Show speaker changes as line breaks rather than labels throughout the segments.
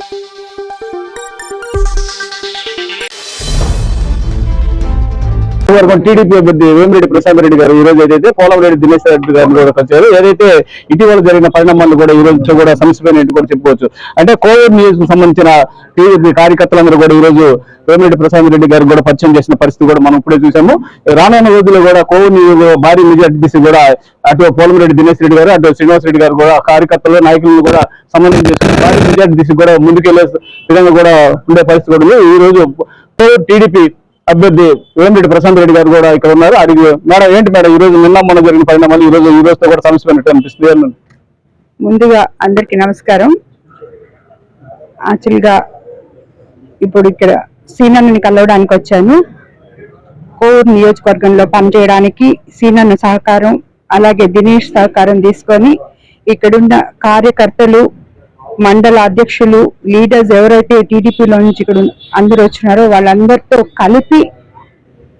thank you. వరకు TDP అభ్యర్థి వేమిరెడ్డి ప్రశాంత్ రెడ్డి గారు ఈ రోజు ఏదైతే పోలవరెడ్డి దినేష్ రెడ్డి గారు కూడా కలిశారు ఏదైతే ఇటీవల జరిగిన పరిణామాలు కూడా ఈ రోజు కూడా సమస్యపోయినట్టు కూడా చెప్పుకోవచ్చు. అంటే కోవిడ్ నియోజకకు సంబంధించిన టీడీపీ కార్యకర్తలందరూ కూడా ఈ రోజు వేమిరెడ్డి ప్రశాంత్ రెడ్డి గారు కూడా పరిచయం చేసిన పరిస్థితి కూడా మనం ఇప్పుడే చూసాము. రానున్న రోజుల్లో కూడా కోవిడ్ న్యూస్ భారీ మెజార్టీ తీసి కూడా అటు పోలమరెడ్డి దినేష్ రెడ్డి గారు అటు శ్రీనివాస్ రెడ్డి గారు కూడా కార్యకర్తలు నాయకులను కూడా సంబంధం చేసుకుని భారీ మెజార్టీ తీసి కూడా ముందుకెళ్ళే విధంగా కూడా ఉండే పరిస్థితి కూడా ఉంది. ఈ రోజు టీడీపీ అభ్యర్థి వేమిరెడ్డి ప్రశాంత్ రెడ్డి గారు కూడా ఇక్కడ ఉన్నారు. అడిగి మేడం ఏంటి మేడం ఈ రోజు నిన్న మొన్న జరిగిన పరిణామాలు ఈ రోజు ఈ రోజుతో కూడా సమస్యపోయినట్టు అనిపిస్తుంది
ముందుగా అందరికి నమస్కారం. యాక్చువల్గా ఇప్పుడు ఇక్కడ సీనన్నని కలవడానికి వచ్చాను. కోవూరు నియోజకవర్గంలో పనిచేయడానికి సీనన్న సహకారం అలాగే దినేష్ సహకారం తీసుకొని ఇక్కడున్న కార్యకర్తలు మండల అధ్యక్షులు లీడర్స్ ఎవరైతే టీడీపీలో నుంచి ఇక్కడ అందరూ వచ్చినారో వాళ్ళందరితో కలిపి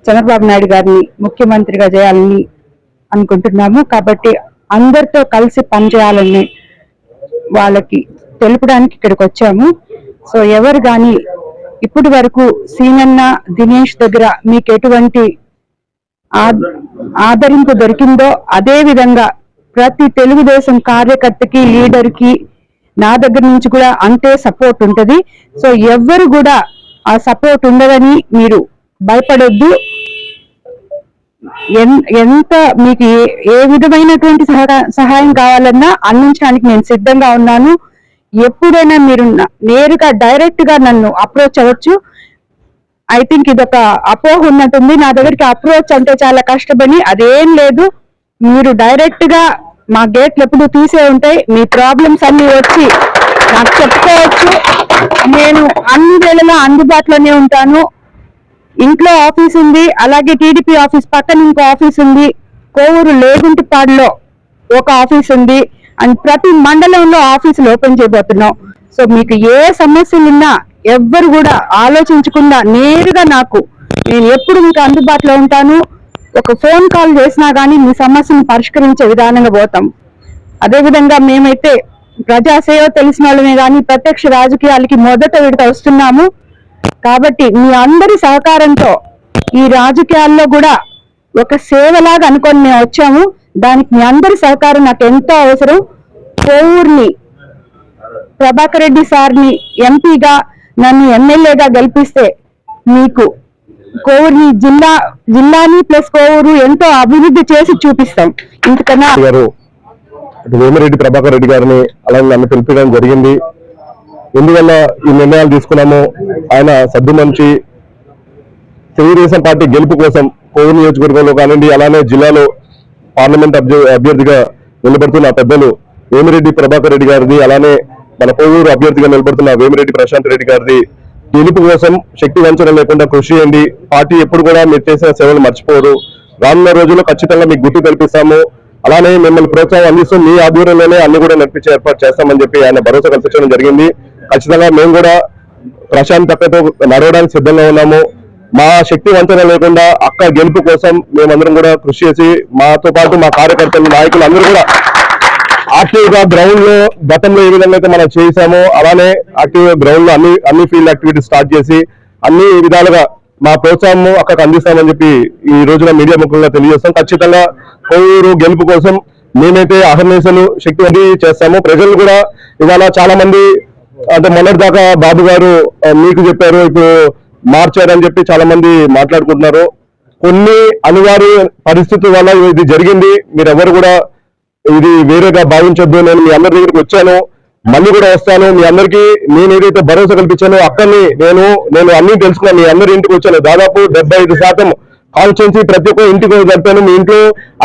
చంద్రబాబు నాయుడు గారిని ముఖ్యమంత్రిగా చేయాలని అనుకుంటున్నాము. కాబట్టి అందరితో కలిసి పనిచేయాలని వాళ్ళకి తెలుపడానికి ఇక్కడికి వచ్చాము. సో ఎవరు కానీ ఇప్పటి వరకు సీనన్న దినేష్ దగ్గర మీకు ఎటువంటి ఆ- ఆదరింపు దొరికిందో అదే విధంగా ప్రతి తెలుగుదేశం కార్యకర్తకి లీడర్కి నా దగ్గర నుంచి కూడా అంతే సపోర్ట్ ఉంటుంది. సో ఎవ్వరు కూడా ఆ సపోర్ట్ ఉండదని మీరు భయపడొద్దు. ఎంత మీకు ఏ ఏ విధమైనటువంటి సహాయం కావాలన్నా అందించడానికి నేను సిద్ధంగా ఉన్నాను. ఎప్పుడైనా మీరు నేరుగా డైరెక్ట్గా నన్ను అప్రోచ్ అవ్వచ్చు. ఐ థింక్ ఇదొక అపోహ ఉన్నట్టుంది. నా దగ్గరికి అప్రోచ్ అంటే చాలా కష్టపడి అదేం లేదు. మీరు డైరెక్ట్గా మా గేట్లు ఎప్పుడు తీసే ఉంటాయి. మీ ప్రాబ్లమ్స్ అన్ని వచ్చి నాకు చెప్పుకోవచ్చు. నేను అన్ని వేళలా అందుబాటులోనే ఉంటాను. ఇంట్లో ఆఫీస్ ఉంది. అలాగే టీడీపీ ఆఫీస్ పక్కన ఇంకో ఆఫీస్ ఉంది. కోవూరు లేగుంటిపాడులో ఒక ఆఫీస్ ఉంది. అండ్ ప్రతి మండలంలో ఆఫీసులు ఓపెన్ చేయబోతున్నాం. సో మీకు ఏ సమస్యలు ఉన్నా ఎవ్వరు కూడా ఆలోచించకుండా నేరుగా నాకు నేను ఎప్పుడు మీకు అందుబాటులో ఉంటాను. ఒక ఫోన్ కాల్ చేసినా కానీ మీ సమస్యను పరిష్కరించే విధానంగా పోతాం. అదేవిధంగా మేమైతే ప్రజాసేవ తెలిసిన వాళ్ళమే కానీ ప్రత్యక్ష రాజకీయాలకి మొదట విడత వస్తున్నాము. కాబట్టి మీ అందరి సహకారంతో ఈ రాజకీయాల్లో కూడా ఒక సేవలాగా అనుకొని మేము వచ్చాము. దానికి మీ అందరి సహకారం నాకు ఎంతో అవసరం. కోవూర్ని ప్రభాకర్ రెడ్డి సార్ని ఎంపీగా నన్ను ఎమ్మెల్యేగా గెలిపిస్తే మీకు కోవూరు జిల్లా జిల్లాని ప్లస్ కోవూరు ఎంతో అభివృద్ధి చేసి చూపిస్తాం ఇంతకన్నా
గారు వేమిరెడ్డి ప్రభాకర్ రెడ్డి గారిని అలాగే నన్ను పిలిపించడం జరిగింది. ఎందువల్ల ఈ నిర్ణయాలు తీసుకున్నాము ఆయన సద్దు మంచి తెలుగుదేశం పార్టీ గెలుపు కోసం కోవూరు నియోజకవర్గంలో కానివ్వండి అలానే జిల్లాలో పార్లమెంట్ అభ్యర్థిగా నిలబడుతున్న పెద్దలు వేమిరెడ్డి ప్రభాకర్ రెడ్డి గారిది అలానే మన కోవూరు అభ్యర్థిగా నిలబడుతున్న వేమిరెడ్డి ప్రశాంత్ రెడ్డి గారిది గెలుపు కోసం శక్తి వంచన లేకుండా కృషి చేయండి. పార్టీ ఎప్పుడు కూడా మీరు చేసిన సేవలు మర్చిపోదు. రానున్న రోజుల్లో ఖచ్చితంగా మీకు గుర్తు కల్పిస్తాము. అలానే మిమ్మల్ని ప్రోత్సాహం అందిస్తూ మీ ఆధ్వర్యంలోనే అన్ని కూడా నడిపించే ఏర్పాటు చేస్తామని చెప్పి ఆయన భరోసా కల్పించడం జరిగింది. ఖచ్చితంగా మేము కూడా ప్రశాంత్ నడవడానికి సిద్ధంగా ఉన్నాము. మా శక్తి వంచన లేకుండా అక్క గెలుపు కోసం మేమందరం కూడా కృషి చేసి మాతో పాటు మా కార్యకర్తలు నాయకులు అందరూ కూడా యాక్టివ్గా గ్రౌండ్లో గతంలో ఏ విధంగా అయితే మనం చేసామో అలానే యాక్టివ్ గ్రౌండ్లో అన్ని అన్ని ఫీల్డ్ యాక్టివిటీస్ స్టార్ట్ చేసి అన్ని విధాలుగా మా ప్రోత్సాహము అక్కడికి అందిస్తామని చెప్పి ఈ రోజున మీడియా ముఖ్యంగా తెలియజేస్తాం. ఖచ్చితంగా కోవూరు గెలుపు కోసం మేమైతే అహర్నేశలు శక్తి అది చేస్తాము. ప్రజలు కూడా ఇవాళ చాలా మంది అంటే మొన్నటి దాకా బాబు గారు మీకు చెప్పారు ఇప్పుడు మార్చారని చెప్పి చాలా మంది మాట్లాడుకుంటున్నారు. కొన్ని అనివార్య పరిస్థితుల వల్ల ఇది జరిగింది. మీరెవరు కూడా ఇది వేరేగా భావించొద్దు. నేను మీ అందరి దగ్గరికి వచ్చాను. మళ్ళీ కూడా వస్తాను. మీ అందరికీ నేను ఏదైతే భరోసా కల్పించానో అక్కడిని నేను నేను అన్ని తెలుసుకున్నాను. మీ అందరి ఇంటికి వచ్చాను. దాదాపు డెబ్బై ఐదు శాతం కాన్స్టెన్సీ ప్రతి ఒక్క ఇంటికి జరిపాను మీ ఇంట్లో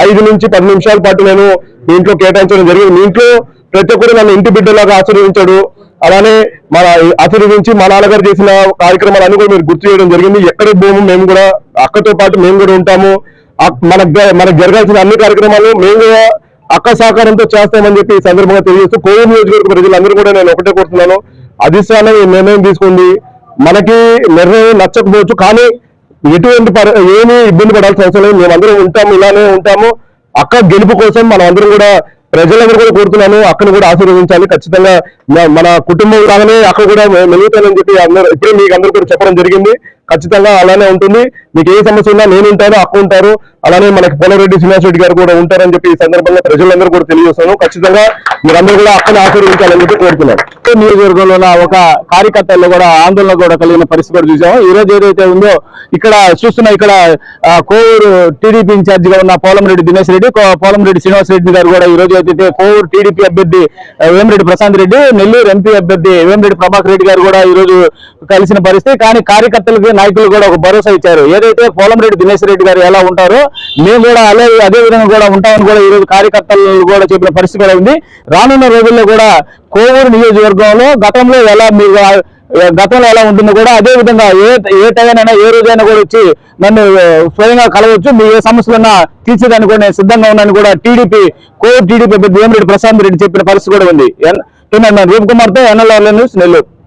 ఐదు నుంచి పది నిమిషాల పాటు నేను మీ ఇంట్లో కేటాయించడం జరిగింది. మీ ఇంట్లో ప్రతి ఒక్కరు నన్ను ఇంటి బిడ్డలాగా ఆశీర్వదించాడు. అలానే మన ఆశీర్వదించి మా నాన్నగారు చేసిన కార్యక్రమాలన్నీ కూడా మీరు గుర్తు చేయడం జరిగింది. ఎక్కడ భూమి మేము కూడా అక్కతో పాటు మేము కూడా ఉంటాము. మనకు మనకు జరగాల్సిన అన్ని కార్యక్రమాలు మేము కూడా అక్క సహకారంతో చేస్తామని చెప్పి ఈ సందర్భంగా తెలియజేస్తూ కోవిడ్ నియోజకవర్గ ప్రజలందరూ కూడా నేను ఒకటే కోరుతున్నాను. అధిష్టానం ఈ నిర్ణయం తీసుకుంది మనకి నిర్ణయం నచ్చకపోవచ్చు కానీ ఎటువంటి ఏమీ ఇబ్బంది పడాల్సిన అవసరం లేదు. మేమందరం ఉంటాము ఇలానే ఉంటాము. అక్క గెలుపు కోసం మనం అందరం కూడా ప్రజలందరూ కూడా కోరుతున్నాను అక్కను కూడా ఆశీర్వదించాలి. ఖచ్చితంగా మన కుటుంబం లాగానే అక్కడ కూడా మెలుగుతానని చెప్పి అందరూ ఇప్పుడే మీకు అందరూ కూడా చెప్పడం జరిగింది. ఖచ్చితంగా అలానే ఉంటుంది. మీకు ఏ సమస్య ఉన్నా నేను ఉంటాను అక్క ఉంటారు. అలానే మనకి పోలరెడ్డి శ్రీనివాస్ రెడ్డి గారు కూడా ఉంటారని చెప్పి ఈ సందర్భంగా ప్రజలందరూ కూడా తెలియజేస్తాను ఖచ్చితంగా మీరందరూ కూడా అక్కని ఆశీర్వదించాలని చెప్పి కోరుతున్నాను.
నియోజకవర్గంలో ఒక కార్యకర్తల్లో కూడా ఆందోళన కూడా కలిగిన పరిస్థితి కూడా చూసాము. ఈ రోజు ఏదైతే ఉందో ఇక్కడ చూస్తున్న ఇక్కడ కోవూరు టీడీపీ ఇన్ఛార్జిగా ఉన్న పోలంరెడ్డి దినేష్ రెడ్డి పోలంరెడ్డి శ్రీనివాస్ రెడ్డి గారు కూడా ఈ రోజు అయితే కోవూరు టీడీపీ అభ్యర్థి వేమిరెడ్డి ప్రశాంత్ రెడ్డి నెల్లూరు ఎంపీ అభ్యర్థి వేమిరెడ్డి ప్రభాకర్ రెడ్డి గారు కూడా ఈ రోజు కలిసిన పరిస్థితి. కానీ కార్యకర్తలకి నాయకులు కూడా ఒక భరోసా ఇచ్చారు. ఏదైతే పోలంరెడ్డి దినేష్ రెడ్డి గారు ఎలా ఉంటారో మేము కూడా అదే అదే విధంగా కూడా ఉంటామని కూడా ఈ రోజు కార్యకర్తలు కూడా చెప్పిన పరిస్థితి కూడా ఉంది. రానున్న రోజుల్లో కూడా కోవూరు నియోజకవర్గంలో గతంలో ఎలా మీరు గతంలో ఎలా ఉంటుందో కూడా అదే విధంగా ఏ ఏ టైంనైనా ఏ రోజైనా కూడా వచ్చి నన్ను స్వయంగా కలవచ్చు. మీ ఏ సమస్యలున్నా తీర్చేదాన్ని కూడా నేను సిద్ధంగా ఉన్నాను కూడా టీడీపీ కోవిడ్ టీడీపీ అభ్యర్థి వేమిరెడ్డి ప్రశాంత్ రెడ్డి చెప్పిన పరిస్థితి కూడా ఉంది. ఎన్- రూప్ కుమార్తో ఎన్ఎల్ఆర్ న్యూస్ నెల్లూరు.